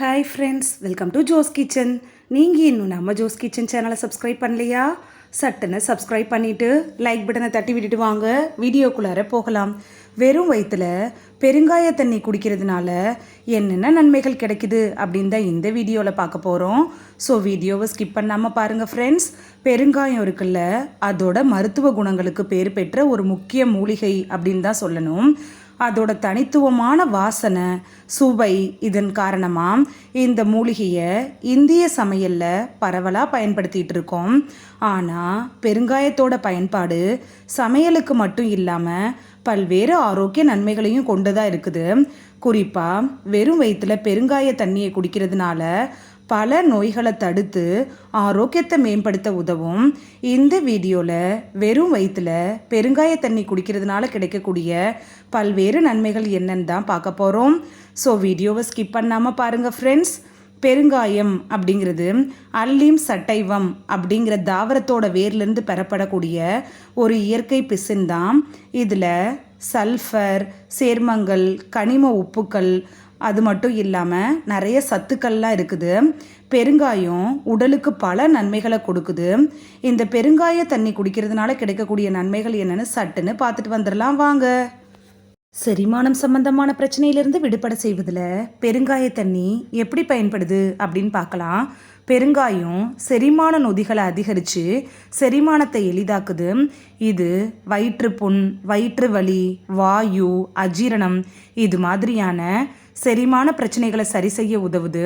Hi friends welcome to Jo's kitchen நீங்கள் இன்னும் நம்ம ஜோஸ் கிச்சன் சேனலை சப்ஸ்கிரைப் பண்ணலையா? சட்டுன்னு சப்ஸ்கிரைப் பண்ணிவிட்டு லைக் பட்டனை தட்டி விட்டுட்டு வாங்க. வீடியோக்குள்ளார போகலாம். வெறும் வயிற்றுல பெருங்காய தண்ணி குடிக்கிறதுனால என்னென்ன நன்மைகள் கிடைக்குது அப்படின்னு தான் இந்த வீடியோவில் பார்க்க போகிறோம் ஸோ வீடியோவை ஸ்கிப் பண்ணாமல் பாருங்கள் ஃப்ரெண்ட்ஸ் பெருங்காயம் இருக்குல்ல அதோட மருத்துவ குணங்களுக்கு பேர் பெற்ற ஒரு முக்கிய மூலிகை அப்படின்னு தான் சொல்லணும். அதோட தனித்துவமான வாசனை சுவை இதன் காரணமாக இந்த மூலிகையை இந்திய சமையலில் பரவலாக பயன்படுத்திகிட்டு இருக்கோம். ஆனால் பெருங்காயத்தோட பயன்பாடு சமையலுக்கு மட்டும் இல்லாமல் பல்வேறு ஆரோக்கிய நன்மைகளையும் கொண்டதாக இருக்குது. குறிப்பாக வெறும் வயிற்றில் பெருங்காய தண்ணியை குடிக்கிறதுனால பல நோய்களை தடுத்து ஆரோக்கியத்தை மேம்படுத்த உதவும் இந்த வீடியோவில் வெறும் வயிற்றில் பெருங்காய தண்ணி குடிக்கிறதுனால கிடைக்கக்கூடிய பல்வேறு நன்மைகள் என்னன்னு தான் பார்க்க போகிறோம் ஸோ வீடியோவை ஸ்கிப் பண்ணாமல் பாருங்கள் ஃப்ரெண்ட்ஸ் பெருங்காயம் அப்படிங்கிறது அல்லீம் சட்டைவம் அப்படிங்கிற தாவரத்தோட வேர்லேருந்து பெறப்படக்கூடிய ஒரு இயற்கை பிசின் தான். இதில் சல்ஃபர் சேர்மங்கள் கனிம உப்புக்கள் அது மட்டும் இல்லாமல் நிறைய சத்துக்கள்லாம் இருக்குது. பெருங்காயம் உடலுக்கு பல நன்மைகளை கொடுக்குது. இந்த பெருங்காய தண்ணி குடிக்கிறதுனால கிடைக்கக்கூடிய நன்மைகள் என்னென்னு சட்டுன்னு பார்த்துட்டு வந்துடலாம். வாங்க. செரிமானம் சம்பந்தமான பிரச்சனையிலிருந்து விடுபட செய்வதில் பெருங்காய தண்ணி எப்படி பயன்படுது அப்படின்னு பார்க்கலாம். பெருங்காயம் செரிமான நொதிகளை அதிகரித்து செரிமானத்தை எளிதாக்குது. இது வயிற்றுப்புண் வயிற்று வலி வாயு அஜீரணம் இது மாதிரியான செரிமான பிரச்சனைகளை சரி செய்ய உதவுது.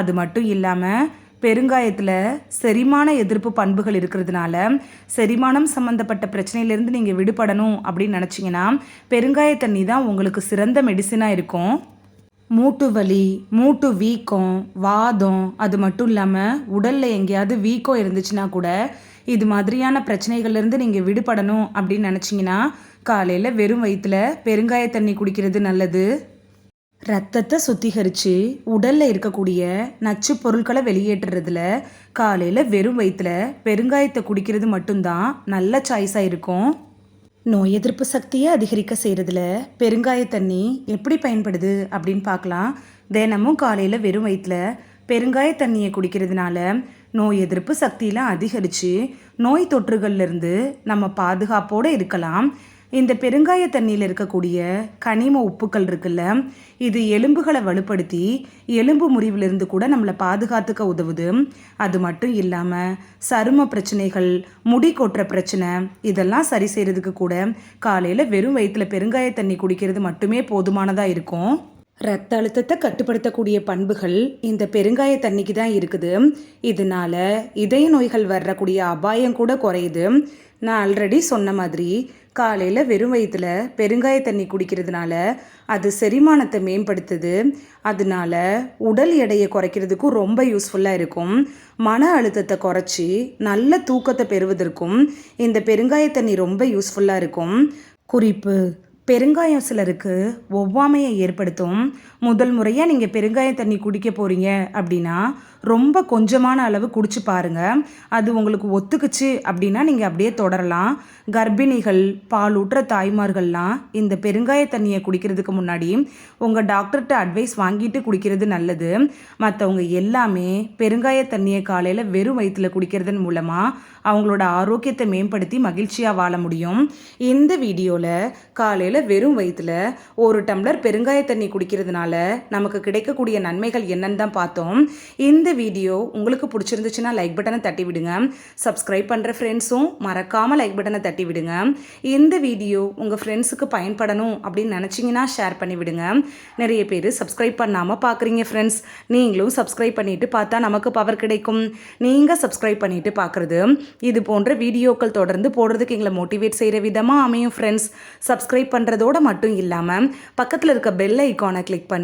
அது மட்டும் இல்லாமல் பெருங்காயத்தில் செரிமான எதிர்ப்பு பண்புகள் இருக்கிறதுனால செரிமானம் சம்மந்தப்பட்ட பிரச்சனையிலேருந்து நீங்கள் விடுபடணும் அப்படின்னு நினச்சிங்கன்னா பெருங்காய தண்ணி தான் உங்களுக்கு சிறந்த மெடிசினாக இருக்கும். மூட்டு வலி மூட்டு வீக்கம் வாதம் அது மட்டும் இல்லாமல் உடலில் எங்கேயாவது வீக்கம் இருந்துச்சுன்னா கூட இது மாதிரியான பிரச்சனைகள்லேருந்து நீங்கள் விடுபடணும் அப்படின்னு நினச்சிங்கன்னா காலையில் வெறும் வயிற்றில் பெருங்காய தண்ணி குடிக்கிறது நல்லது. ரத்தத்தை சுத்திகரித்து உடலில் இருக்கக்கூடிய நச்சு பொருட்களை வெளியேற்றுறதுல காலையில் வெறும் வயிற்றில் பெருங்காயத்தை குடிக்கிறது மட்டும்தான் நல்ல சாய்ஸாக இருக்கும். நோய் எதிர்ப்பு சக்தியை அதிகரிக்க செய்கிறதுல பெருங்காய தண்ணி எப்படி பயன்படுது அப்படின்னு பார்க்கலாம். தினமும் காலையில் வெறும் வயிற்றில் பெருங்காய தண்ணியை குடிக்கிறதுனால நோய் எதிர்ப்பு சக்தியெலாம் அதிகரித்து நோய் தொற்றுகள்லேருந்து நம்ம பாதுகாப்போடு இருக்கலாம். இந்த பெருங்காய தண்ணியில் இருக்கக்கூடிய கனிம உப்புக்கள் இருக்குல்ல இது எலும்புகளை வலுப்படுத்தி எலும்பு முறிவிலிருந்து கூட நம்மளை பாதுகாத்துக்க உதவுது. அது மட்டும் இல்லாமல் சரும பிரச்சனைகள் முடி கொட்டுற பிரச்சனை இதெல்லாம் சரி செய்கிறதுக்கு கூட காலையில் வெறும் வயிற்றில் பெருங்காய தண்ணி குடிக்கிறது மட்டுமே போதுமானதாக இருக்கும். ரத்த அழுத்தத்தை கட்டுப்படுத்தக்கூடிய பண்புகள் இந்த பெருங்காய தண்ணிக்கு தான் இருக்குது. இதனால இதய நோய்கள் வரக்கூடிய அபாயம் கூட குறையுது. நான் ஆல்ரெடி சொன்ன மாதிரி காலையில் வெறும் வயிற்றில் பெருங்காய தண்ணி குடிக்கிறதுனால அது செரிமானத்தை மேம்படுத்துது. அதனால உடல் எடையை குறைக்கிறதுக்கும் ரொம்ப யூஸ்ஃபுல்லாக இருக்கும். மன அழுத்தத்தை குறைச்சி நல்ல தூக்கத்தை பெறுவதற்கும் இந்த பெருங்காய தண்ணி ரொம்ப யூஸ்ஃபுல்லாக இருக்கும். குறிப்பு பெருங்காயம் சிலருக்கு ஒவ்வாமையை ஏற்படுத்தும். முதல் முறையாக நீங்கள் பெருங்காய தண்ணி குடிக்க போகிறீங்க அப்படின்னா ரொம்ப கொஞ்சமான அளவு குடிச்சு பாருங்கள் அது உங்களுக்கு ஒத்துக்குச்சு அப்படின்னா நீங்கள் அப்படியே தொடரலாம். கர்ப்பிணிகள் பாலூட்டுற தாய்மார்கள்லாம் இந்த பெருங்காய தண்ணியை குடிக்கிறதுக்கு முன்னாடி உங்கள் டாக்டர்கிட்ட அட்வைஸ் வாங்கிட்டு குடிக்கிறது நல்லது. மற்றவங்க எல்லாமே பெருங்காய தண்ணியை காலையில் வெறும் வயிற்றில் குடிக்கிறதன் மூலமாக அவங்களோட ஆரோக்கியத்தை மேம்படுத்தி மகிழ்ச்சியாக வாழ முடியும். இந்த வீடியோவில் காலையில் வெறும் வயிற்றில் ஒரு டம்ளர் பெருங்காய தண்ணி குடிக்கிறதுனால நமக்கு கிடைக்கக்கூடிய நன்மைகள் என்னன்னு தான் பார்த்தோம். இந்த வீடியோ உங்களுக்கு பிடிச்சிருந்துச்சுன்னா லைக் பட்டனை தட்டி விடுங்க. சப்ஸ்கிரைப் பண்ணுற ஃப்ரெண்ட்ஸும் மறக்காமல் லைக் பட்டனை தட்டி விடுங்க. இந்த வீடியோ உங்கள் ஃப்ரெண்ட்ஸுக்கு பயன்படணும் அப்படின்னு நினச்சிங்கன்னா ஷேர் பண்ணி விடுங்க. நிறைய பேர் சப்ஸ்கிரைப் பண்ணாமல் பார்க்குறீங்க ஃப்ரெண்ட்ஸ் நீங்களும் சப்ஸ்கிரைப் பண்ணிவிட்டு பார்த்தா நமக்கு பவர் கிடைக்கும். நீங்கள் சப்ஸ்கிரைப் பண்ணிவிட்டு பார்க்குறது இது போன்ற வீடியோக்கள் தொடர்ந்து போடுறதுக்கு எங்களை மோட்டிவேட் செய்கிற விதமாக அமையும் ஃப்ரெண்ட்ஸ் சப்ஸ்கிரைப் பண்ணுறதோட மட்டும் இல்லாமல் பக்கத்தில் இருக்க பெல் ஐக்கானை கிளிக் பண்ணி